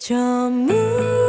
乔木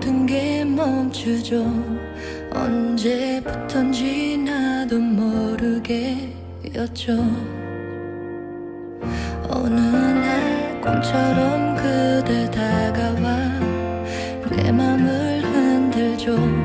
모든 게 멈추죠. 언제부턴지 나도 모르게였죠. 어느 날 꿈처럼 그대 다가와 내 맘을 흔들죠.